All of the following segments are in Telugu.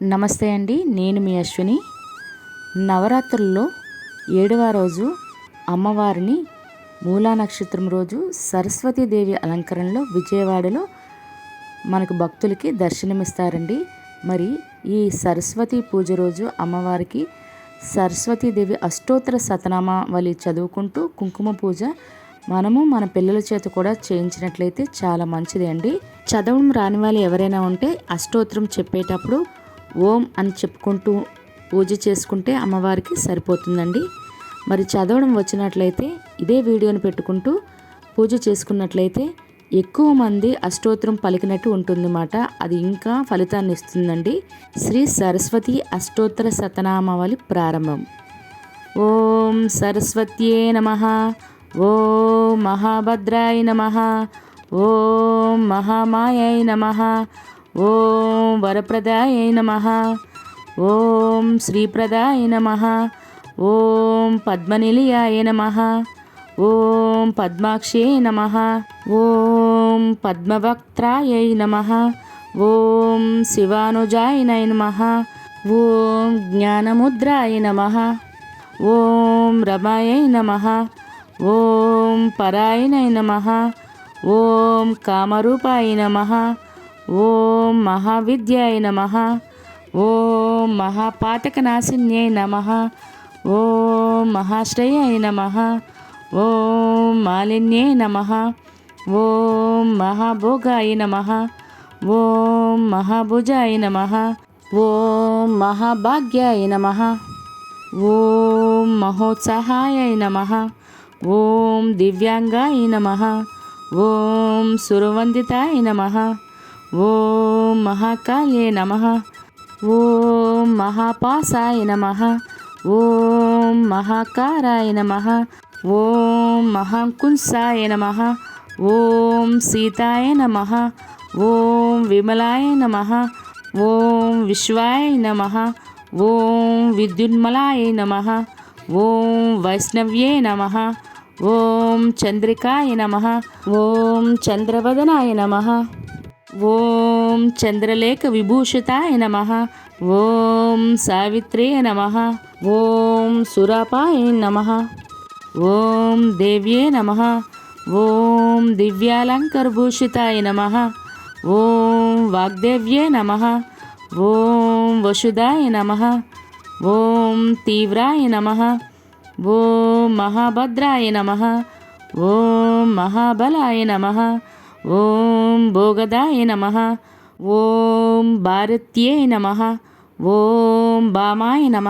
నమస్తే అండి నేను మీ అశ్విని. నవరాత్రుల్లో ఏడవ రోజు అమ్మవారిని మూలా నక్షత్రం రోజు సరస్వతీదేవి అలంకరణలో విజయవాడలో మనకు భక్తులకి దర్శనమిస్తారండి. మరి ఈ సరస్వతి పూజ రోజు అమ్మవారికి సరస్వతీదేవి అష్టోత్తర సతనామావళి చదువుకుంటూ కుంకుమ పూజ మనము మన పిల్లల చేత కూడా చేయించినట్లయితే చాలా మంచిది అండి చదవడం రాని వాళ్ళు ఎవరైనా ఉంటే అష్టోత్తరం చెప్పేటప్పుడు ఓం అని చెప్పుకుంటూ పూజ చేసుకుంటే అమ్మవారికి సరిపోతుందండి. మరి చదవడం వచ్చినట్లయితే ఇదే వీడియోని పెట్టుకుంటూ పూజ చేసుకున్నట్లయితే ఎక్కువ మంది అష్టోత్తరం పలికినట్టు ఉంటుందన్నమాట. అది ఇంకా ఫలితాన్ని ఇస్తుందండి. శ్రీ సరస్వతి అష్టోత్తర శతనామావళి ప్రారంభం. ఓం సరస్వత్యే నమ. ఓం మహాభద్రాయ నమ. ఓం మహామాయై నమ. ఓం వరప్రదాయ నమ. ఓం శ్రీప్రదాయ నమ. ఓం పద్మనిలయాయ నమ. ఓం పద్మాక్షే నమ. ఓం పద్మవక్త్రాయ నమ. ఓం శివానుజాయ నమ. ఓం జ్ఞానముద్రాయ నమ. ఓం రమాయ నమ. ఓం పరాయణ నమ. ఓం కామరూపాయ నమ. ఓం మహావిద్యాయ నమ. ఓం మహాపాతకనాశిన్యై నమ. ఓం మహాశ్రయాయ నమ. ఓం మాలిన్యే నమ. ఓం మహాభోగాయ నమ. ఓం మహాభుజాయ నమ. ఓం మహాభాగ్యాయ నమ. ఓం మహోత్సాహాయ నమ. ఓం దివ్యాంగాయ నమ. ఓం సురవందితాయ నమ. ఓం మహాకాళే నమ ఓం మహాపాసాయ నమ ఓం మహాకారాయ నమ ఓం మహాకుంసాయ నమ ఓం సీతాయ నమ ఓం విమలాయ నమ ఓం విశ్వాయ నమ ఓం విద్యున్మలాయ నమ ఓం వైష్ణవ్యే నమ ఓం చంద్రికాయ నమ ఓం చంద్రవదనాయ నమ ఓం చంద్రలేఖ విభూషితాయ నమ. ఓం సావిత్రే నమ. ఓం సురాపాయ నమ. ఓం దేవ్యే నమ. ఓం దివ్యాలంకరభూషితాయ నమ. ఓం వాగ్దేవ్యే నమ. ఓం వసుదాయ నమ. ఓం తీవ్రాయ నమ. ఓం మహాభద్రాయ నమ. ఓం మహాబలాయ నమ. ఓం భోగదాయ నమ ఓం భారత్యే నమ ఓం భామాయ నమ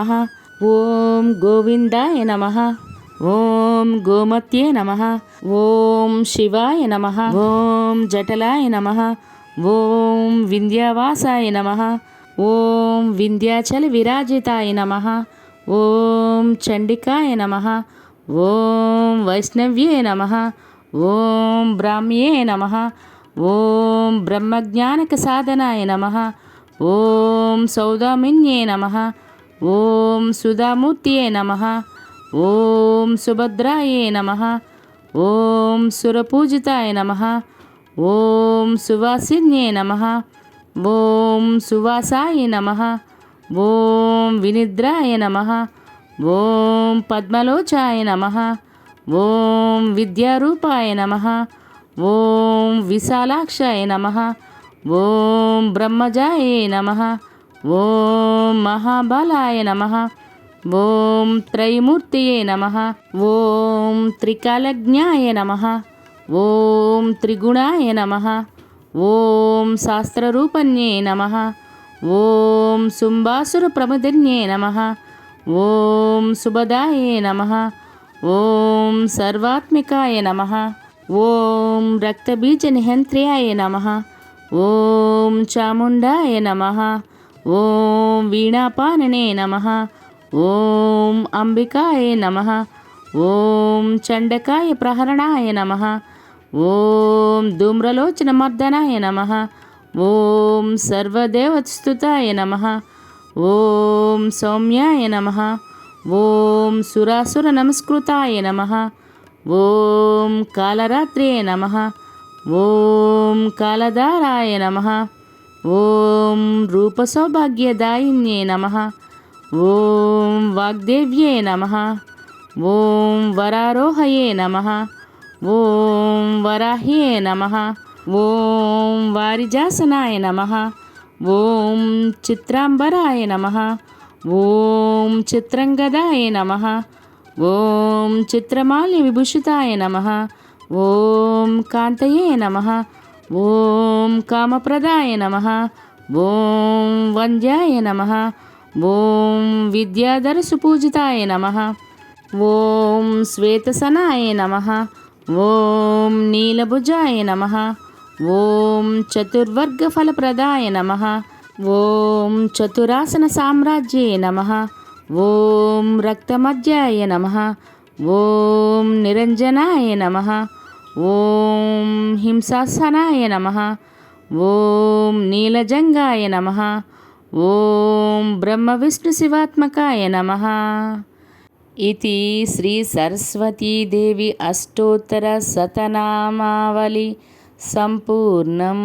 ఓం గోవిందాయ నమ ఓం గోమత్యే నమ ఓం శివాయ నమ ఓం జటలాయ నమ ఓం వింధ్యావాసాయ నమ ఓం వింధ్యాచల విరాజితాయ నమ ఓం చండికాయ నమ ఓం వైష్ణవ్యే నమ ఓం బ్రాహ్మ్యే నమ. ఓం బ్రహ్మజ్ఞానక సాధనాయ నమ. ఓం సౌదామిన్యే నమ. ఓం సుధామూర్తియే నమ. ఓం సుభద్రాయే నమ. ఓం సురపూజితాయ నమ. ఓం సువాసిన్యే నమ. ఓం సువాసాయ నమ. ఓం వినిద్రాయ నమ. ఓం పద్మలోచాయ నమ. ఓం విద్యారూపాయ నమ. ఓం విశాలాక్షాయ నమ. ఓం బ్రహ్మజాయ నమ. ఓం మహాబలాయ నమ. ఓం త్రైమూర్తియే నమ. ఓం త్రికాలజ్ఞాయ నమ. ఓం త్రిగుణాయ నమ. ఓం శాస్త్రరూపణ్యే నమ. ఓం శుంభాసురప్రమదిన్యే నమ. ఓం సుభదాయే నమ. ఓం సర్వాత్మికాయ నమ. ఓం రక్తబీజ రక్తబీజనిహంత్ర్యాయ నమ. ఓం చాముండాయ నమ. ఓం వీణాపాననే నమ. ఓం అంబికాయ నమ. ఓం చండకాయ ప్రహరణాయ నమ. ఓం ధూమ్రలోచనమర్దనాయ నమ. ఓం సర్వదేవస్తుతాయ నమ. ఓం సౌమ్యాయ నమ. ఓం సురాసుర నమస్కృతాయ నమ. ఓం కాలరాత్రే నమ. ఓం కాలధారాయ నమ. ఓం రూపసౌభాగ్యదాయిన్యే నమ. ఓం వాగ్దేవ్యే నమ. ఓం వరారోహయే నమ. ఓం వరాహ్యే నమ. ఓం వారిజాసనాయ నమ. ఓం చిత్రాంబరాయ నమ. ఓం చిత్రంగదాయ నమ. ఓం చిత్రమాల్య విభూషితాయ నమ. ఓం కాంతయే నమ. ఓం కామప్రదాయ నమ. ఓం వంద్యాయ నమ. ఓం విద్యాధర సుపూజితాయ నమ. ఓం శ్వేతసనాయ నమ. ఓం నీలభుజాయ నమ. ఓం చతుర్వర్గఫలప్రదాయ నమ. ఓం చతురాసన సామ్రాజ్యే నమ. ఓం రక్తమధ్యాయ నమ. ఓం నిరంజనాయ నమ. ఓం హింసాసనాయ నమ. ఓం నీలజంగాయ నమ. ఓం బ్రహ్మ విష్ణు శివాత్మకాయ నమ. ఇది శ్రీ సరస్వతీదేవి అష్టోత్తర సతనామావళి సంపూర్ణం.